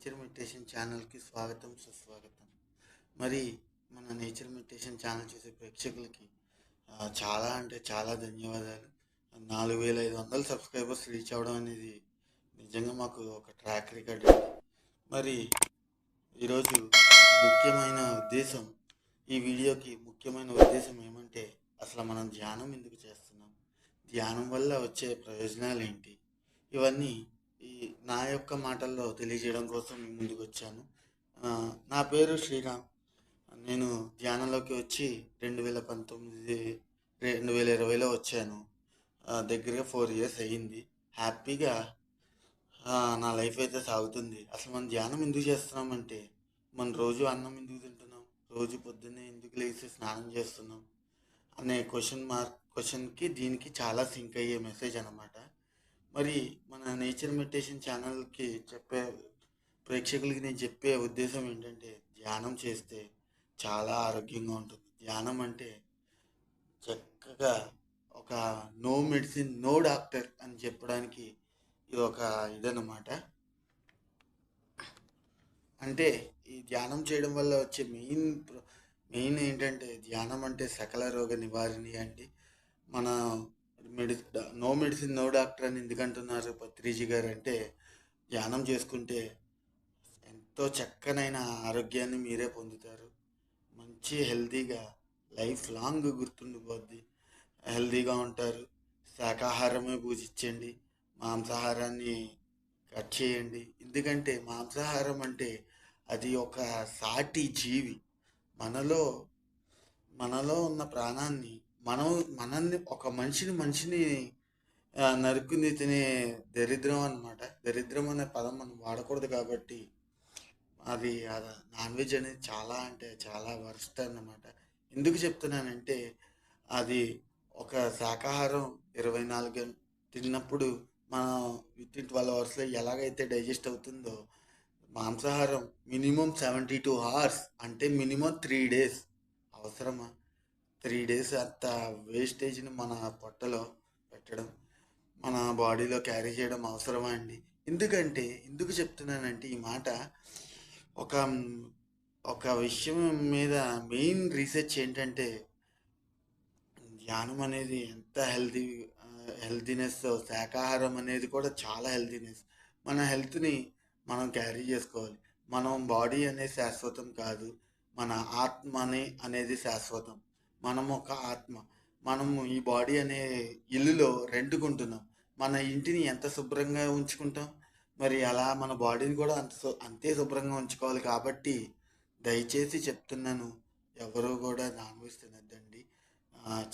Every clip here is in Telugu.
నేచర్ మెడిటేషన్ ఛానల్కి స్వాగతం సుస్వాగతం. మరి మన నేచర్ మెడిటేషన్ ఛానల్ చేసే ప్రేక్షకులకి చాలా అంటే చాలా ధన్యవాదాలు. నాలుగు వేల ఐదు వందల సబ్స్క్రైబర్స్ రీచ్ అవ్వడం అనేది నిజంగా మాకు ఒక ట్రాక్ రికార్డ్ మరి ఈరోజు ముఖ్యమైన ఉద్దేశం ఈ వీడియోకి ముఖ్యమైన ఉద్దేశం ఏమంటే అసలు మనం ధ్యానం ఎందుకు చేస్తున్నాం? ధ్యానం వల్ల వచ్చే ప్రయోజనాలు ఏంటి ఇవన్నీ ఈ నా యొక్క మాటల్లో తెలియజేయడం కోసం మీ ముందుకు వచ్చాను. నా పేరు శ్రీరామ్. నేను ధ్యానంలోకి వచ్చి రెండు వేల పంతొమ్మిది రెండు వేల ఇరవైలో వచ్చాను. దగ్గరగా ఫోర్ ఇయర్స్ అయ్యింది. హ్యాపీగా నా లైఫ్ అయితే సాగుతుంది. అసలు మనం ధ్యానం ఎందుకు చేస్తున్నామంటే మనం రోజు అన్నం ఎందుకు తింటున్నాం? రోజు పొద్దున్నే ఎందుకు లేచి స్నానం చేస్తున్నాం? అనే క్వశ్చన్ మార్క్ క్వశ్చన్కి దీనికి చాలా సింక్ అయ్యే మెసేజ్ అనమాట మరి మన నేచర్ మెడిటేషన్ ఛానల్కి చెప్పే ప్రేక్షకులకి నేను చెప్పే ఉద్దేశం ఏంటంటే ధ్యానం చేస్తే చాలా ఆరోగ్యంగా ఉంటుంది. ధ్యానం అంటే చక్కగా ఒక నో మెడిసిన్ నో డాక్టర్ అని చెప్పడానికి ఇది ఒక ఇదన్నమాట. అంటే ఈ ధ్యానం చేయడం వల్ల వచ్చే మెయిన్ మెయిన్ ఏంటంటే ధ్యానం అంటే సకల రోగ నివారణి అండి. మన మెడి నో మెడిసిన్ నో డాక్టర్ అని ఎందుకంటున్నారు పత్రిజీ గారు అంటే ధ్యానం చేసుకుంటే ఎంతో చక్కనైన ఆరోగ్యాన్ని మీరే పొందుతారు. మంచి హెల్తీగా లైఫ్ లాంగ్ గుర్తుండిపోద్ది. హెల్తీగా ఉంటారు. శాకాహారమే పూజించండి. మాంసాహారాన్ని కట్ చేయండి. ఎందుకంటే మాంసాహారం అంటే అది ఒక సాటి జీవి. మనలో మనలో ఉన్న ప్రాణాన్ని మనం మనల్ని ఒక మనిషిని మనిషిని ఆ, నరుకుని తినే దరిద్రం అన్నమాట. దరిద్రం అనే పదం మనం వాడకూడదు కాబట్టి అది నాన్ వెజ్ అనేది చాలా అంటే చాలా వరస్ట్ అన్నమాట. ఎందుకు చెప్తున్నానంటే అది ఒక శాకాహారం ఇరవై నాలుగు తిన్నప్పుడు మనం విత్ ట్వెల్వ్ అవర్స్లో ఎలాగైతే డైజెస్ట్ అవుతుందో మాంసాహారం మినిమం సెవెంటీ టూ అవర్స్ అంటే మినిమం త్రీ డేస్ అవసరమా? త్రీ డేస్ అంత వేస్టేజ్ని మన పొట్టలో పెట్టడం మన బాడీలో క్యారీ చేయడం అవసరమా అండి? ఎందుకంటే ఎందుకు చెప్తున్నానంటే ఈ మాట ఒక ఒక విషయం మీద మెయిన్ రీసెర్చ్ ఏంటంటే ధ్యానం అనేది ఎంత హెల్తీ హెల్తీనెస్ శాకాహారం అనేది కూడా చాలా హెల్తీనెస్. మన హెల్త్ని మనం క్యారీ చేసుకోవాలి. మనం బాడీ అనేది శాశ్వతం కాదు మన ఆత్మ అనేది శాశ్వతం. మనం ఒక ఆత్మ. మనము ఈ బాడీ అనే ఇల్లులో రెండుకుంటున్నాం. మన ఇంటిని ఎంత శుభ్రంగా ఉంచుకుంటాం? మరి అలా మన బాడీని కూడా అంత అంతే శుభ్రంగా ఉంచుకోవాలి కాబట్టి దయచేసి చెప్తున్నాను. ఎవరు కూడా నాన్ వెజ్ తినద్దండి.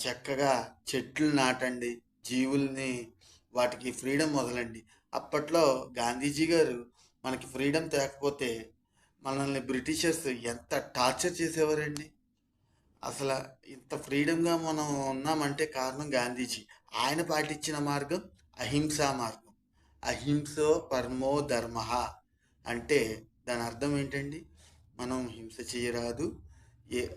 చక్కగా చెట్లు నాటండి. జీవుల్ని వాటికి ఫ్రీడమ్ వదలండి. అప్పట్లో గాంధీజీ గారు మనకి ఫ్రీడమ్ తేకపోతే మనల్ని బ్రిటిషర్స్ ఎంత టార్చర్ చేసేవారండి? అసలు ఇంత ఫ్రీడమ్గా మనం ఉన్నామంటే కారణం గాంధీజీ. ఆయన పాటించిన మార్గం అహింసా మార్గం. అహింసో పరమో ధర్మ. అంటే దాని అర్థం ఏంటండి? మనం హింస చేయరాదు. ఏ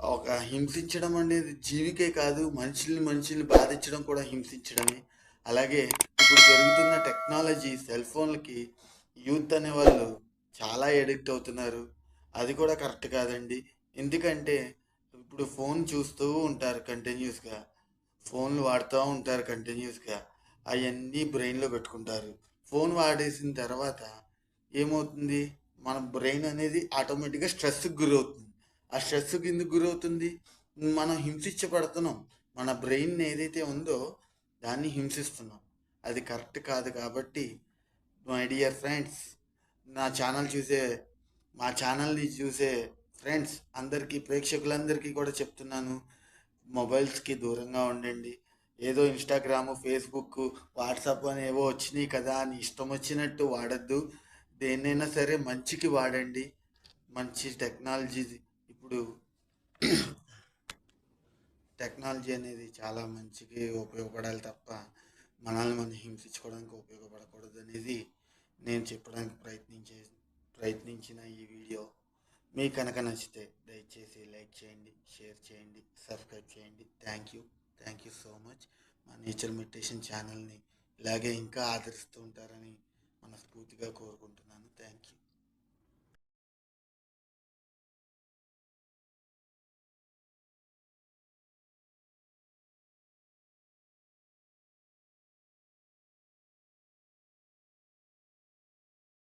ఒక హింసించడం అనేది జీవికే కాదు. మనుషుల్ని మనుషుల్ని బాధించడం కూడా హింసించడమే. అలాగే ఇప్పుడు జరుగుతున్న టెక్నాలజీ సెల్ ఫోన్లకి యూత్ అనే వాళ్ళు చాలా ఎడిక్ట్ అవుతున్నారు. అది కూడా కరెక్ట్ కాదండి. ఎందుకంటే ఇప్పుడు ఫోన్ చూస్తూ ఉంటారు కంటిన్యూస్గా. ఫోన్లు వాడుతూ ఉంటారు కంటిన్యూస్గా. అవన్నీ బ్రెయిన్లో పెట్టుకుంటారు. ఫోన్ వాడేసిన తర్వాత ఏమవుతుంది? మన బ్రెయిన్ అనేది ఆటోమేటిక్గా స్ట్రెస్కి గురవుతుంది. ఆ స్ట్రెస్కి ఎందుకు గురవుతుంది? మనం హింసించబడుతున్నాం. మన బ్రెయిన్ ఏదైతే ఉందో దాన్ని హింసిస్తున్నాం. అది కరెక్ట్ కాదు కాబట్టి మై డియర్ ఫ్రెండ్స్ నా ఛానల్ చూసే మా ఛానల్ని చూసే ఫ్రెండ్స్ అందరికీ ప్రేక్షకులందరికీ కూడా చెప్తున్నాను. మొబైల్స్కి దూరంగా ఉండండి. ఏదో ఇన్స్టాగ్రాము ఫేస్బుక్ వాట్సాప్ అని ఏవో వచ్చినాయి కదా అని ఇష్టం వచ్చినట్టు వాడద్దు. దేన్నైనా సరే మంచికి వాడండి. మంచి టెక్నాలజీ ఇప్పుడు టెక్నాలజీ అనేది చాలా మంచికి ఉపయోగపడాలి తప్ప మనల్ని మనం హింసించుకోవడానికి ఉపయోగపడకూడదు అనేది నేను చెప్పడానికి ప్రయత్నించే ప్రయత్నించిన ఈ వీడియో. మీకు కనుక నచ్చితే దయచేసి లైక్ చేయండి షేర్ చేయండి సబ్స్క్రైబ్ చేయండి. Thank you thank you so much మా నేచర్ మెడిటేషన్ ఛానల్ని ఇలాగే ఇంకా ఆదరిస్తూ ఉంటారని మనస్ఫూర్తిగా కోరుకుంటున్నాను. Thank you